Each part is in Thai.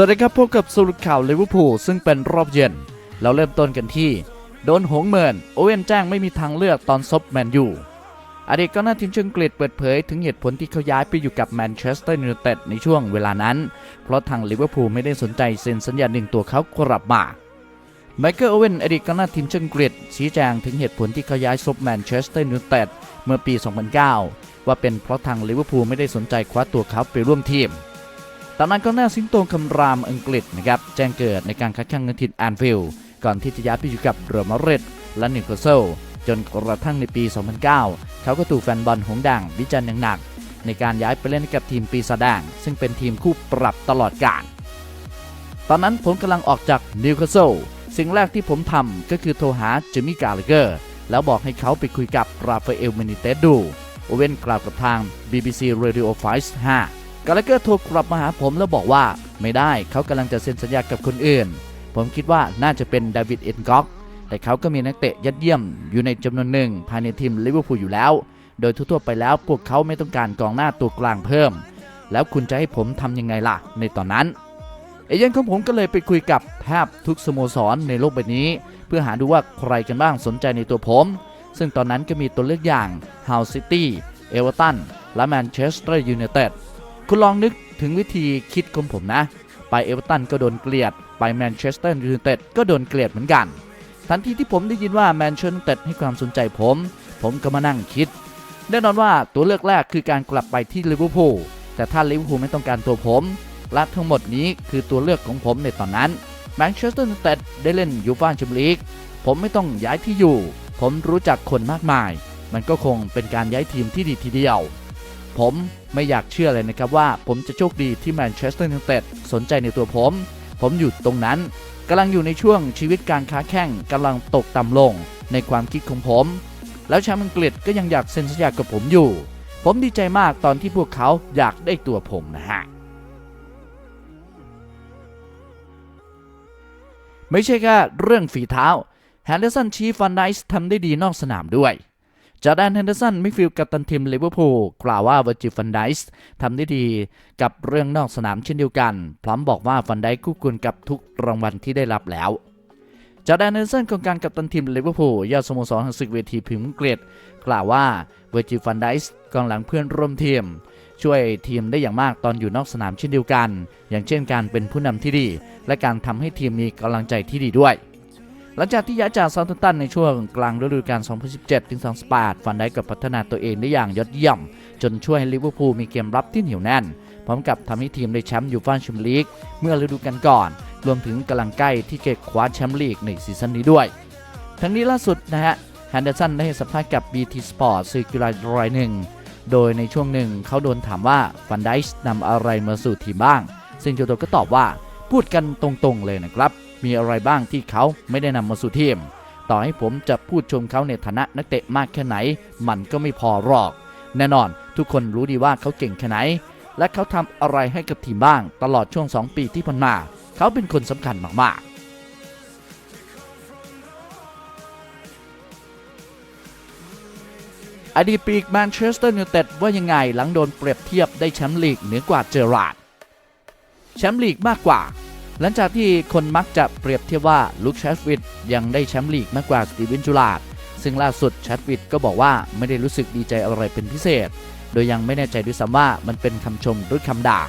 วัสดีครับพบกับสรุปข่าวลิเวอร์พูลซึ่งเป็นรอบเย็น เราเริ่มต้นกันที่ โดนหงเมินโอเวนแจ้งไม่มีทางเลือกตอนซบแมนยูอดีตกองหน้าทีมชิงกฤษเปิดเผยถึงเหตุผลที่เขาย้ายไปอยู่กับแมนเชสเตอร์ยูไนเต็ดในช่วงเวลานั้น เพราะทางลิเวอร์พูลไม่ได้สนใจเซ็นสัญญาหนึ่งตัวเขากลับมาไมเคิลโอเวนอดีตกองหน้าทีมชิงกฤษชี้แจงถึงเหตุผลที่เขาย้ายซบแมนเชสเตอร์ยูไนเต็ดเมื่อปี 2009 ว่าเป็นเพราะทางลิเวอร์พูลไม่ได้สนใจคว้าตัวเขาไปร่วมทีม ตอนนั้นก็หน้าสิงโตคำรามอังกฤษนะครับแจ้งเกิดในการคัดแข่งเงินทินแอนฟิลด์ก่อนที่จะย้ายไปอยู่กับเรอัลมาดริดและนิวคาสเซิลจนกระทั่งในปี 2009 เขาก็ถูกแฟนบอลหงด่างวิจารณ์อย่างหนัก ในการย้ายไปเล่นกับทีมปีศาจแดงซึ่งเป็นทีมคู่ปรับตลอดกาลตอนนั้นผมกำลังออกจากนิวคาสเซิลสิ่งแรกที่ผมทำก็คือโทรหาจิมมี่กาลเกอร์แล้วบอกให้เขาไปคุยกับราฟาเอลเมนิเตสดู โอเว่นกล่าวกับทาง BBC Radio 5 กาลเกอร์โทรกลับมาหาผมแล้วบอกว่าไม่ได้เขากำลังจะเซ็นสัญญากับคนอื่น ผมคิดว่าน่าจะเป็นดาวิดเอ็นก็อกแต่เขาก็มีนักเตะยัดเยี่ยมอยู่ในจำนวนหนึ่งภายในทีมลิเวอร์พูลอยู่แล้ว โดยทั่วๆไปแล้วพวกเขาไม่ต้องการกองหน้าตัวกลางเพิ่ม แล้วคุณจะให้ผมทำยังไงล่ะ ในตอนนั้น เอเย่นของผมก็เลยไปคุยกับแทบทุกสโมสรในโลกใบนี้ เพื่อหาดูว่าใครกันบ้างสนใจในตัวผม ซึ่งตอนนั้นก็มีตัวเลือกอย่างฮาวซิตี้เอเวอร์ตันและแมนเชสเตอร์ยูไนเต็ด คุณลองนึกถึงวิธีคิดของผมนะ ไปเอเวอร์ตันก็โดนเกลียด ไปแมนเชสเตอร์ยูไนเต็ดก็โดนเกลียดเหมือนกัน ทันทีที่ผมได้ยินว่าแมนเชสเตอร์ให้ความสนใจผม ผมก็มานั่งคิด แน่นอนว่าตัวเลือกแรกคือการกลับไปที่ลิเวอร์พูล แต่ถ้าลิเวอร์พูลไม่ต้องการตัวผม และทั้งหมดนี้คือตัวเลือกของผมในตอนนั้น แมนเชสเตอร์ยูไนเต็ดได้เล่นยูฟ่าแชมเปี้ยนลีก ผมไม่ต้องย้ายที่อยู่ ผมรู้จักคนมากมาย มันก็คงเป็นการย้ายทีมที่ดีทีเดียว ผม ไม่อยากเชื่อเลยนะครับว่าผมจะโชคดีที่แมนเชสเตอร์ยูไนเต็ดสนใจในตัวผม ผมอยู่ตรงนั้นกำลังอยู่ในช่วงชีวิตการค้าแข่งกำลังตกต่ำลงในความคิดของผม แล้วแชมป์อังกฤษก็ยังอยากเซ็นสัญญากับผมอยู่ ผมดีใจมากตอนที่พวกเขาอยากได้ตัวผมนะฮะไม่ใช่แค่เรื่องฝีเท้าแฮนเดอร์สันชีฟันไดส์ทำได้ดีนอกสนามด้วย จอแดนเฮนเดอร์สันมิดฟิลด์กัปตันทีมลิเวอร์พูลกล่าวว่าเวอร์จิฟันไดส์ทำได้ดีกับเรื่องนอกสนามเช่นเดียวกัน พร้อมบอกว่าฟันไดส์คู่ควรกับทุกรางวัลที่ได้รับแล้วจอแดนเฮนเดอร์สันกองกลางกัปตันทีมลิเวอร์พูลยอดสโมสรแห่งศึกเวทีพรีเมียร์อังกฤษกล่าวว่าเวอร์จิฟันไดส์กองหลังเพื่อนร่วมทีม ช่วยทีมได้อย่างมากตอนอยู่นอกสนามเช่นเดียวกัน อย่างเช่นการเป็นผู้นำที่ดี และการทำให้ทีมมีกำลังใจที่ดีด้วย หลังจากที่ย้ายจากซาร์ตันในช่วงกลางฤดูกาล 2017-2018 ฟันได้กับพัฒนาตัวเองได้อย่างยอดเยี่ยม จนช่วยให้ลิเวอร์พูลมีเกมรับที่เหนียวแน่น พร้อมกับทำให้ทีมได้แชมป์ยูฟ่าแชมเปี้ยนลีกเมื่อฤดูกาลก่อน รวมถึงกำลังใกล้ที่จะคว้าแชมป์ลีกในซีซั่นนี้ด้วย ทั้งนี้ล่าสุดนะฮะแฮนเดอร์สันได้ให้สัมภาษณ์กับ BT Sport สื่อกีฬารายหนึ่ง โดยในช่วงหนึ่งเขาโดนถามว่าฟันไดส์นำอะไรมาสู่ทีมบ้าง ซึ่งเจ้าตัวก็ตอบว่าพูดกันตรงๆเลยนะครับ มีอะไรบ้างที่เขาไม่ได้นำมาสู่ทีม ต่อให้ผมจะพูดชมเขาในฐานะนักเตะมากแค่ไหน มันก็ไม่พอหรอก แน่นอนทุกคนรู้ดีว่าเขาเก่งแค่ไหน และเขาทำอะไรให้กับทีมบ้าง ตลอดช่วง 2 ปีที่ผ่านมา เขาเป็นคนสำคัญมากๆอดีตปีกแมนเชสเตอร์ยูไนเต็ดว่ายังไงหลังโดนเปรียบเทียบได้แชมป์ลีกเหนือกว่าเจอราร์ดแชมป์ลีกมากกว่า หลังจากที่คนมักจะเปรียบเทียบว่าลุคแชสวิดยังได้แชมป์ลีกมากกว่าสตีเวนจูลาดซึ่งล่าสุดแชสวิดก็บอกว่าไม่ได้รู้สึกดีใจอะไรเป็นพิเศษ โดยยังไม่แน่ใจด้วยซ้ำว่ามันเป็นคำชมหรือคำด่า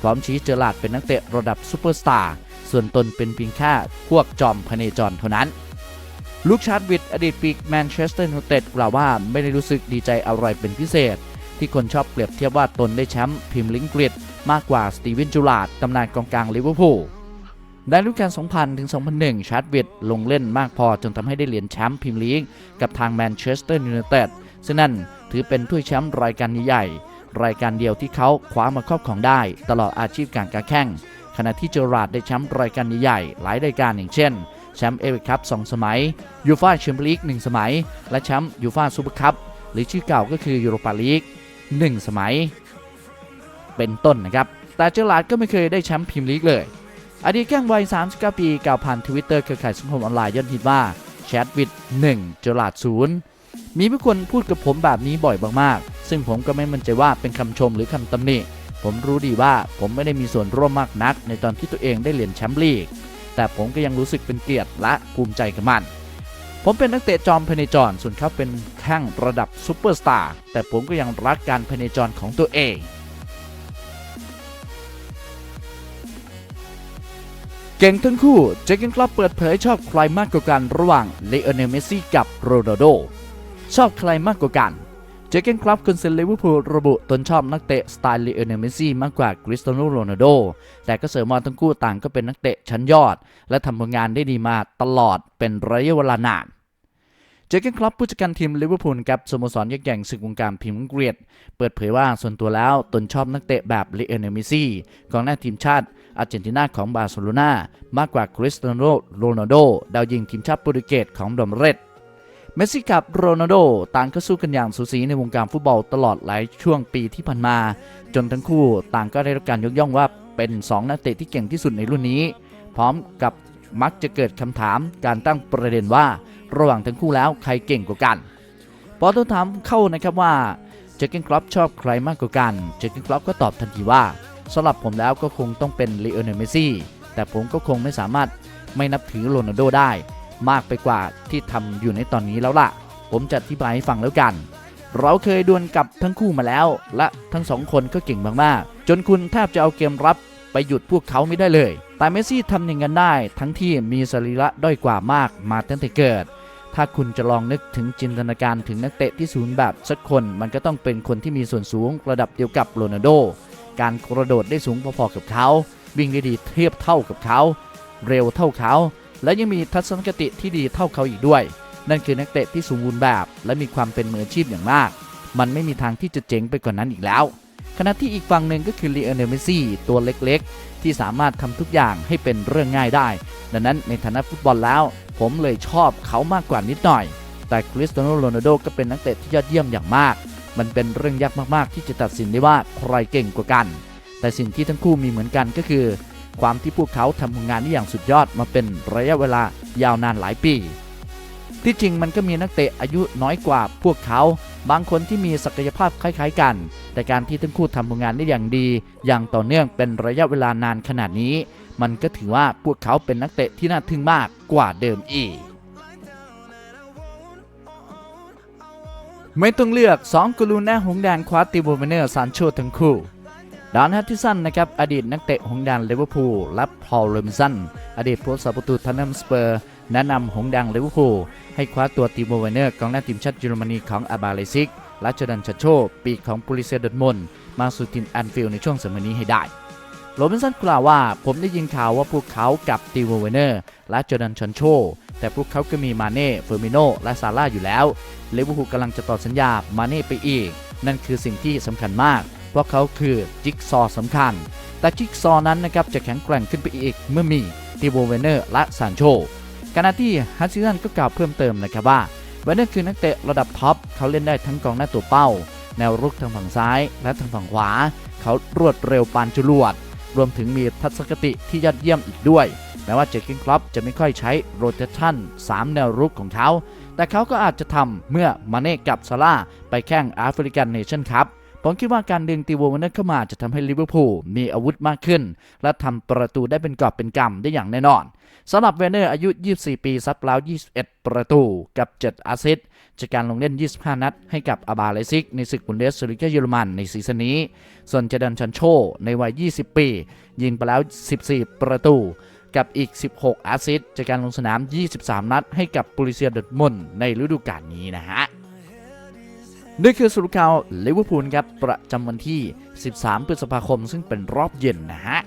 พร้อมชี้เจอราดเป็นนักเตะระดับซูเปอร์สตาร์ส่วนตนเป็นเพียงแค่พวกจอมพเนจรเท่านั้นลูกชาร์ดวิดอดีตปีกแมนเชสเตอร์ยูไนเต็ดกล่าวว่าไม่ได้รู้สึกดีใจอะไรเป็นพิเศษ ที่คนชอบเปรียบเทียบว่าตนได้แชมป์พรีเมียร์ลีกอังกฤษมากกว่าสตีเวนจูลาดตำนานกองกลางลิเวอร์พูล ในฤดูกาล2000 ถึง 2001 ชาร์ดวิดลงเล่นมากพอจนทำให้ได้เหรียญแชมป์พรีเมียร์ลีกกับทางแมนเชสเตอร์ยูไนเต็ดซึ่งนั่นถือเป็นถ้วยแชมป์รายการใหญ่รายการเดียวที่เขาคว้ามาครอบของได้ ตลอดอาชีพการค้าแข่ง ขณะที่เจอราร์ดได้แชมป์รายการใหญ่หลายรายการอย่างเช่นแชมป์เอฟเอคัพ2สมัยยูฟาแชมเปี้ยนลีก1สมัย และแชมป์ยูฟาซูเปอร์คัพหรือชื่อเก่าก็คือยูโรปาลีก1สมัย เป็นต้นนะครับ แต่เจอราร์ดก็ไม่เคยได้แชมป์พรีเมียร์ลีกเลย อดีตแข้งวัย39 ปีกล่าวผ่านทวิตเตอร์เครือข่ายสังคมออนไลน์ยอดฮิตว่าแชทวิด1เจอราร์ด0มีผู้คนพูดกับผมแบบนี้บ่อยมากๆ ซึ่งผมก็ไม่มั่นใจว่าเป็นคำชมหรือคำตำหนิ ผมรู้ดีว่าผมไม่ได้มีส่วนร่วมมากนัก ในตอนที่ตัวเองได้เหรียญแชมป์ลีก แต่ผมก็ยังรู้สึกเป็นเกียรติและภูมิใจกับมัน ผมเป็นนักเตะจอมพเนจร ส่วนเขาเป็นแข้งระดับซูเปอร์สตาร์ แต่ผมก็ยังรักการพเนจรของตัวเอง เก่งทั้งคู่ เจเกนคลับเปิดเผยชอบใครมากกว่ากันระหว่างเลโอเนลเมสซี่กับโรนัลโด ชอบใครมากกว่ากัน เจเกนคลับคุณเซนลิเวอร์พูลระบุตนชอบนักเตะสไตล์เลโอเนลเมสซี่มากกว่าคริสเตียโนโรนัลโด แต่ก็เสริมว่าทั้งคู่ต่างก็เป็นนักเตะชั้นยอด และทำผลงานได้ดีมาตลอดเป็นระยะเวลานานเจเกนคลับผู้จัดการทีมลิเวอร์พูลกับสโมสรยักษ์ใหญ่ศึกวงการพรีเมียร์อังกฤษเปิดเผยว่าส่วนตัวแล้วตนชอบนักเตะแบบเลโอเนลเมสซี่กองหน้าทีมชาติ อาร์เจนตินาของบาร์เซโลนามากกว่าคริสเตียโนโรนัลโดดาวยิงทีมชาติโปรตุเกสของดอมเรตเมสซี่กับโรนัลโดต่างก็สู้กันอย่างสูสีในวงการฟุตบอลตลอดหลายช่วงปีที่ผ่านมา จนทั้งคู่ต่างก็ได้รับการยกย่องว่าเป็น 2 นักเตะที่เก่งที่สุดในรุ่นนี้ พร้อมกับมักจะเกิดคำถามการตั้งประเด็นว่า ระหว่างทั้งคู่แล้วใครเก่งกว่ากันพอต้องถามเข้านะครับว่าเจอเกนครอปชอบใครมากกว่ากัน เจอเกนครอปก็ตอบทันทีว่า สำหรับผมแล้วก็คงต้องเป็นลีโอเนลเมซี่แต่ผมก็คงไม่สามารถไม่นับถือโรนัลโดได้ มากไปกว่าที่ทำอยู่ในตอนนี้แล้วล่ะ ผมจะอธิบายให้ฟังแล้วกัน เราเคยดวลกับทั้งคู่มาแล้ว และทั้งสองคนก็เก่งมากๆ จนคุณแทบจะเอาเกมรับไปหยุดพวกเขาไม่ได้เลย แต่เมสซี่ทำอย่างนั้นได้ ทั้งที่มีสรีระด้อยกว่ามากมาตั้งแต่เกิด ถ้าคุณจะลองนึกถึงจินตนาการถึงนักเตะที่สูงแบบสักคน มันก็ต้องเป็นคนที่มีส่วนสูงระดับเดียวกับโรนัลโด การกระโดดได้สูงพอๆกับเขา วิ่งได้ดีเทียบเท่ากับเขา เร็วเท่าเขา และยังมีทัศนคติที่ดีเท่าเขาอีกด้วย นั่นคือนักเตะที่สมบูรณ์แบบ และมีความเป็นมืออาชีพอย่างมาก มันไม่มีทางที่จะเจ๋งไปกว่านนั้นอีกแล้ว ขณะที่อีกฝั่งหนึ่งก็คือลีโอเนลเมซี่ตัวเล็กๆ ที่สามารถทำทุกอย่างให้เป็นเรื่องง่ายได้ ดังนั้นในฐานะฟุตบอลแล้ว ผมเลยชอบเขามากกว่านิดหน่อย แต่คริสเตียโนโรนัลโดก็เป็นนักเตะที่ยอดเยี่ยมอย่างมาก มันเป็นเรื่องยากมากๆ ที่จะตัดสินได้ว่าใครเก่งกว่ากัน แต่สิ่งที่ทั้งคู่มีเหมือนกันก็คือ ความที่พวกเขาทำงานได้อย่างสุดยอดมาเป็นระยะเวลายาวนานหลายปี ที่จริงมันก็มีนักเตะอายุน้อยกว่าพวกเขาบางคนที่มีศักยภาพคล้ายๆกัน แต่การที่ทั้งคู่ทำผลงานได้อย่างดี อย่างต่อเนื่องเป็นระยะเวลานานขนาดนี้ มันก็ถือว่าพวกเขาเป็นนักเตะที่น่าทึ่งมากกว่าเดิมอีก ไม่ต้องเลือก 2กลูหน้าหงแดงคว้าติโบเมเนอร์ซานโชทั้งคู่ดานฮัตติสันนะครับอดีตนักเตะหงแดงลิเวอร์พูลและพอลเลมสันอดีตผู้สาประตูทันนัมสเปอร์แนะนำหงแดงลิเวอร์พูลให้คว้าตัวติโบเวเนอร์กองหน้าทีมชาติเยอรมนีของอาบาเลซิกและจอรันชาโช ปีกของปูริเซียดอร์ทมนมาสู่ทีมแอนฟิลในช่วงสมัยนี้ให้ได้โรบินสันกล่าวว่าผมได้ยินข่าวว่าพวกเขากับติโบเวเนอร์และจอร์แดันชันโช แต่พวกเขาก็มีมาเน่เฟอร์มิโนและซาร่าอยู่แล้วลิเวอร์พูลกำลังจะต่อสัญญามาเน่ไปอีก นั่นคือสิ่งที่สำคัญมาก เพราะเขาคือจิ๊กซอสำคัญ แต่จิ๊กซอนั้นนะครับจะแข็งแกร่งขึ้นไปอีกเมื่อมีติโบเวเนอร์และซานโชขณะที่ฮัตซิสันก็กล่าวเพิ่มเติมนะครับว่าเวเนอร์คือนักเตะระดับท็อปเขาเล่นได้ทั้งกองหน้าตัวเป้า แนวรุกทางฝั่งซ้าย และทางฝั่งขวา เขารวดเร็วปานจรวด รวมถึงมีทัศนคติที่ยอดเยี่ยมอีกด้วย แม้ว่าเจคกินคลับจะไม่ค่อยใช้โรเตชัน3 แนวรุกของเขา แต่เขาก็อาจจะทำเมื่อมาเน่กับซาร่าไปแข่งแอฟริกันเนชั่นคัพผมคิดว่าการดึงตีโวมันเนอร์เข้ามาจะทำให้ลิเวอร์พูลมีอาวุธมากขึ้น และทำประตูได้เป็นกอบเป็นกำได้อย่างแน่นอนสำหรับเวเนอร์อายุ 24 ปี ซัดแล้ว 21 ประตูกับ 7อสซิสต์จากการลงเล่น 25 นัด ให้กับอาบาเลซิก ในศึกบุนเดสลิกาเยอรมันในซีซั่นนี้ ส่วนเจดันชันโชในวัย 20 ปี ยิงไปแล้ว 14 ประตู กับอีก 16แอสซิสจากการลงสนาม 23 นัด ให้กับปุริเซียดอร์มุนในฤดูกาลนี้นะฮะนี่คือสรุปข่าวลิเวอร์พูลครับประจำวันที่ 13 พฤษภาคม ซึ่งเป็นรอบเย็นนะฮะ